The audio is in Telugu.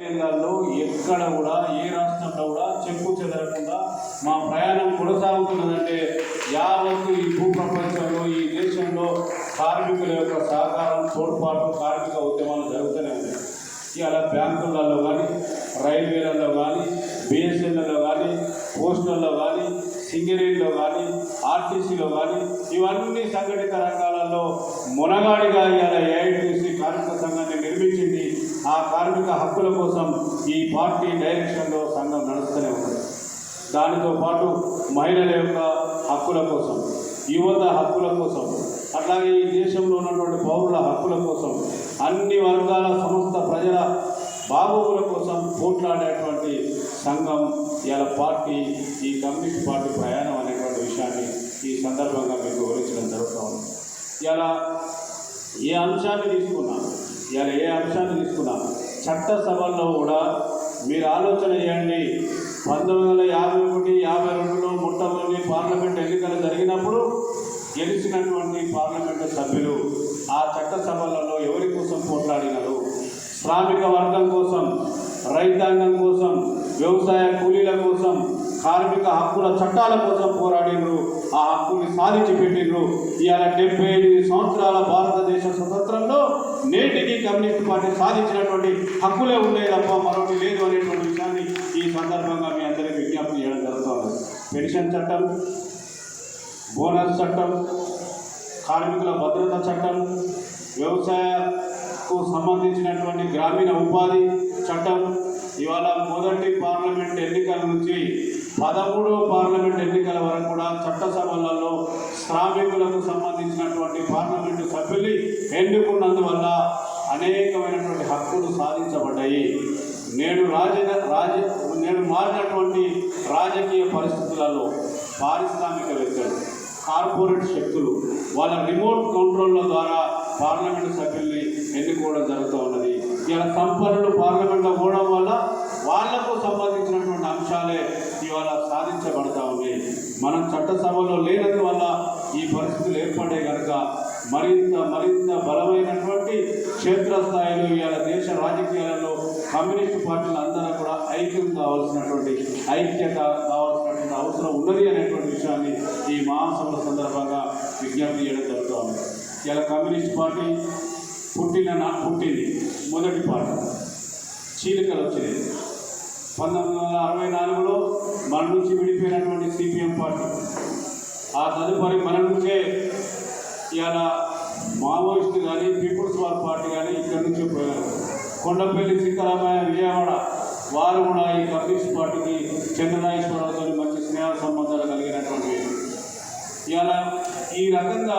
కేంద్రాల్లో ఎక్కడ కూడా ఏ రాష్ట్రంలో కూడా చెక్కు చెదరకుండా మా ప్రయాణం కొనసాగుతున్నదంటే యావత్తు ఈ భూప్రపంచంలో ఈ దేశంలో కార్మికుల యొక్క సహకారం తోడ్పాటు కార్మిక ఉద్యమాలు జరుగుతూనే ఉన్నాయి. ఇలా బ్యాంకులలో కానీ రైల్వేలలో కానీ బిఎస్ఎన్ఎల్లో కానీ పోస్టుల్లో కానీ సింగరేణిలో కానీ ఆర్టీసీలో కానీ ఇవన్నీ సంఘటిత రంగాలలో మునగాడిగా ఇవాళ ఏఐటీసీ కార్మిక సంఘాన్ని నిర్మించింది ఆ కార్మిక హక్కుల కోసం ఈ పార్టీ డైరెక్షన్లో సంఘం నడుస్తూనే ఉంది దానితో పాటు మహిళల యొక్క హక్కుల కోసం యువత హక్కుల కోసం అట్లాగే ఈ దేశంలో ఉన్నటువంటి పౌరుల హక్కుల కోసం అన్ని వర్గాల సమస్త ప్రజల బాబుల కోసం పోట్లాడేటువంటి సంఘం ఇలా పార్టీ ఈ కమ్యూనిస్ట్ పార్టీ ప్రయాణం అనేటువంటి విషయాన్ని ఈ సందర్భంగా మీకు వివరించడం జరుగుతూ ఉంది ఇలా ఏ అంశాన్ని తీసుకున్నా ఇవాళ ఏ అంశాన్ని తీసుకున్నా? చట్టసభల్లో కూడా మీరు ఆలోచన చేయండి. పంతొమ్మిది వందల యాభై ఒకటి యాభై రెండులో మొట్టమొదటి పార్లమెంట్ ఎన్నికలు జరిగినప్పుడు గెలిచినటువంటి పార్లమెంటు సభ్యులు ఆ చట్టసభలలో ఎవరి కోసం పోట్లాడినారు? శ్రామిక వర్గం కోసం రైతాంగం కోసం వ్యవసాయ కూలీల కోసం కార్మిక హక్కుల చట్టాల కోసం పోరాడినరు ఆ హక్కుల్ని సాధించి పెట్టినరు ఇవాళ డెబ్బై ఎనిమిది సంవత్సరాల భారతదేశ స్వతంత్రంలో నేటికి కమ్యూనిస్ట్ పార్టీ సాధించినటువంటి హక్కులే ఉన్నాయి తప్ప మరొకటి లేదు అనేటువంటి విషయాన్ని ఈ సందర్భంగా మీ అందరికీ విజ్ఞప్తి చేయడం జరుగుతుంది పెన్షన్ చట్టం బోనస్ చట్టం కార్మికుల భద్రత చట్టం వ్యవసాయకు సంబంధించినటువంటి గ్రామీణ ఉపాధి చట్టం ఇవాళ మొదటి పార్లమెంట్ ఎన్నికల నుంచి పదమూడవ పార్లమెంట్ ఎన్నికల వరకు కూడా చట్టసభలలో శ్రామికులకు సంబంధించినటువంటి పార్లమెంటు సభ్యులు ఎన్నుకున్నందువల్ల అనేకమైనటువంటి హక్కులు సాధించబడ్డాయి. నేడు రాజ రాజ నేను మారినటువంటి రాజకీయ పరిస్థితులలో పారిశ్రామికవేత్తలు కార్పొరేట్ శక్తులు వాళ్ళ రిమోట్ కంట్రోల్ల ద్వారా పార్లమెంటు సభ్యుల్ని ఎన్నుకోవడం జరుగుతూ ఉన్నది. ఇలా సంపన్నులు పార్లమెంట్లో పోవడం వల్ల వాళ్ళకు సంబంధించినటువంటి అంశాలే ఇవాళ సాధించబడతా ఉన్నాయి మనం చట్టసభలో లేనందువల్ల ఈ పరిస్థితులు ఏర్పడే కనుక మరింత మరింత బలమైనటువంటి క్షేత్రస్థాయిలో ఇవాళ దేశ రాజకీయాలలో కమ్యూనిస్ట్ పార్టీలు అందరూ కూడా ఐక్యం కావాల్సినటువంటి ఐక్యత కావాల్సినటువంటి అవసరం ఉన్నది అనేటువంటి విషయాన్ని ఈ మహాసభల సందర్భంగా విజ్ఞప్తి చేయడం జరుగుతూ ఉంది. ఇలా కమ్యూనిస్ట్ పార్టీ పుట్టిన నా పుట్టింది మొదటి పార్టీ. చీలికలు వచ్చినాయి. పంతొమ్మిది వందల అరవై నాలుగులో మన నుంచి విడిపోయిన ఆ తదుపరి మన నుంచే ఇవాళ మావోయిస్ట్ కానీ పీపుల్స్ వార్ పార్టీ కానీ ఇక్కడి నుంచే పోయారు. కొండపల్లి సీతారామయ్య విజయవాడ వారు కూడా ఈ కమ్యూనిస్ట్ పార్టీకి చెన్ననాయేశ్వరరావుతో మంచి స్నేహ సంబంధాలు కలిగినటువంటి ఇవాళ ఈ రకంగా